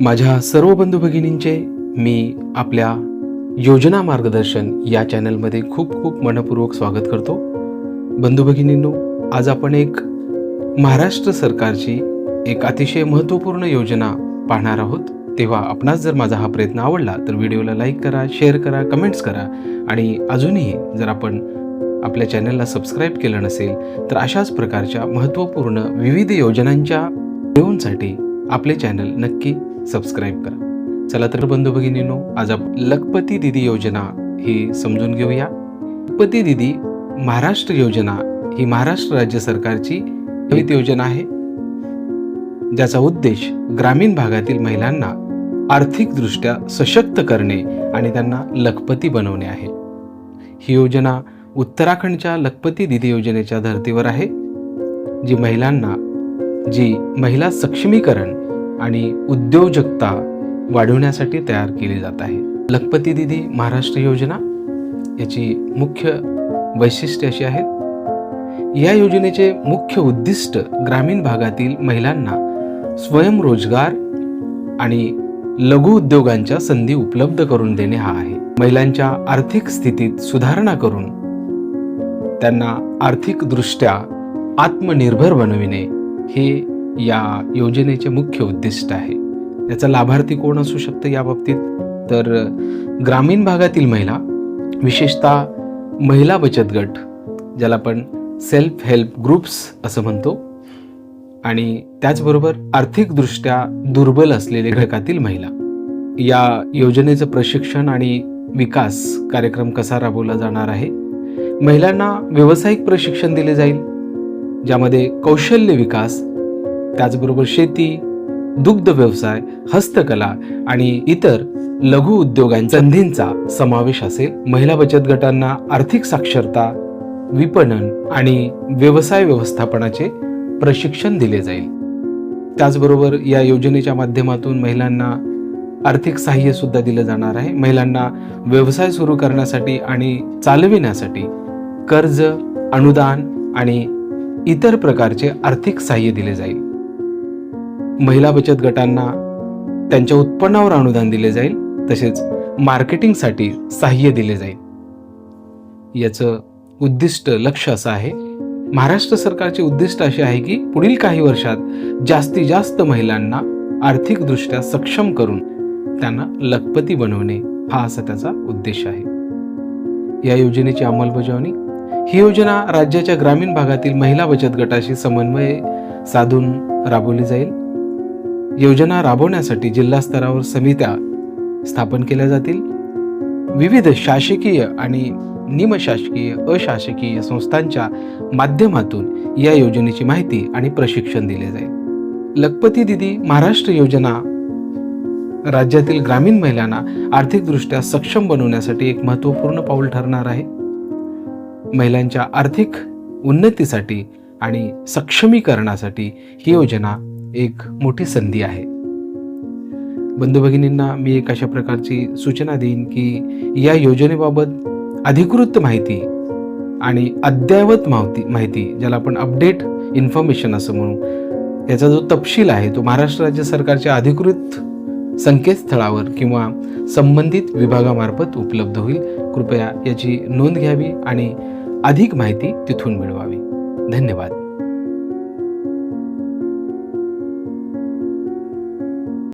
माझ्या सर्व बंधू भगिनींचे मी आपल्या योजना मार्गदर्शन या चॅनलमध्ये खूप खूप मनपूर्वक स्वागत करतो. बंधू भगिनींनो आज आपण एक महाराष्ट्र सरकारची एक अतिशय महत्त्वपूर्ण योजना पाहणार आहोत. तेव्हा आपणास जर माझा हा प्रयत्न आवडला तर व्हिडिओला लाईक करा शेअर करा कमेंट्स करा आणि अजूनही जर आपण आपल्या चॅनलला सबस्क्राईब केलं नसेल तर अशाच प्रकारच्या महत्त्वपूर्ण विविध योजनांच्या व्हिडिओंसाठी आपले चॅनल नक्की सबस्क्राईब करा. चला तर बंधू भगिनीनो आज आपण लखपती दिदी योजना ही समजून घेऊया. लखपती दिदी महाराष्ट्र योजना ही महाराष्ट्र राज्य सरकारची नवीन योजना आहे. ज्याचा उद्देश ग्रामीण भागातील महिलांना आर्थिकदृष्ट्या सशक्त करणे आणि त्यांना लखपती बनवणे आहे. ही योजना उत्तराखंडच्या लखपती दिदी योजनेच्या धर्तीवर आहे जी महिलांना जी महिला सक्षमीकरण आणि उद्योजकता वाढवण्यासाठी तयार केली जात आहे. लखपती दिदी महाराष्ट्र योजना याची मुख्य वैशिष्ट्ये अशी आहेत. या योजनेचे मुख्य उद्दिष्ट ग्रामीण भागातील महिलांना स्वयंरोजगार आणि लघु उद्योगांच्या संधी उपलब्ध करून देणे हा आहे. महिलांच्या आर्थिक स्थितीत सुधारणा करून त्यांना आर्थिकदृष्ट्या आत्मनिर्भर बनविणे हे या योजनेचे मुख्य उद्दिष्ट आहे. याचा लाभार्थी कोण असू शकतं याबाबतीत? तर ग्रामीण भागातील महिला विशेषतः महिला बचत गट ज्याला आपण सेल्फ हेल्प ग्रुप्स असं म्हणतो आणि त्याचबरोबर आर्थिकदृष्ट्या दुर्बल असलेले घटकातील महिला. या योजनेचं प्रशिक्षण आणि विकास कार्यक्रम कसा राबवला जाणार आहे? महिलांना व्यावसायिक प्रशिक्षण दिले जाईल ज्यामध्ये कौशल्य विकास त्याचबरोबर शेती दुग्ध व्यवसाय हस्तकला आणि इतर लघु उद्योगांच्या संधींचा समावेश असेल. महिला बचत गटांना आर्थिक साक्षरता विपणन आणि व्यवसाय व्यवस्थापनाचे प्रशिक्षण दिले जाईल. त्याचबरोबर या योजनेच्या माध्यमातून महिलांना आर्थिक सहाय्य सुद्धा दिलं जाणार आहे. महिलांना व्यवसाय सुरू करण्यासाठी आणि चालविण्यासाठी कर्ज अनुदान आणि इतर प्रकारचे आर्थिक सहाय्य दिले जाईल. महिला बचत गटांना त्यांच्या उत्पन्नावर अनुदान दिले जाईल तसेच मार्केटिंगसाठी सहाय्य दिले जाईल. याचं उद्दिष्ट लक्ष असं आहे. महाराष्ट्र सरकारचे उद्दिष्ट असे आहे की पुढील काही वर्षात जास्तीत जास्त महिलांना आर्थिकदृष्ट्या सक्षम करून त्यांना लखपती बनवणे हा असा त्याचा उद्देश आहे. या योजनेची अंमलबजावणी ही योजना राज्याच्या ग्रामीण भागातील महिला बचत गटाशी समन्वय साधून राबवली जाईल. योजना राबवण्यासाठी जिल्हा स्तरावर समित्या स्थापन केल्या जातील. विविध शासकीय आणि निमशासकीय अशासकीय संस्थांच्या माध्यमातून या योजनेची माहिती आणि प्रशिक्षण दिले जाईल. लखपती दिदी महाराष्ट्र योजना राज्यातील ग्रामीण महिलांना आर्थिकदृष्ट्या सक्षम बनवण्यासाठी एक महत्त्वपूर्ण पाऊल ठरणार आहे. महिलांच्या आर्थिक उन्नतीसाठी आणि सक्षमीकरणासाठी ही योजना एक मोठी संधी आहे. बंधू भगिनींना मी एक अशा प्रकारची सूचना देईन की या योजनेबाबत अधिकृत माहिती आणि अद्ययावत माहिती माहिती ज्याला आपण अपडेट इन्फॉर्मेशन असं म्हणू याचा जो तपशील आहे तो महाराष्ट्र राज्य सरकारच्या अधिकृत संकेतस्थळावर किंवा संबंधित विभागामार्फत उपलब्ध होईल. कृपया याची नोंद घ्यावी आणि अधिक माहिती तिथून मिळवावी. धन्यवाद.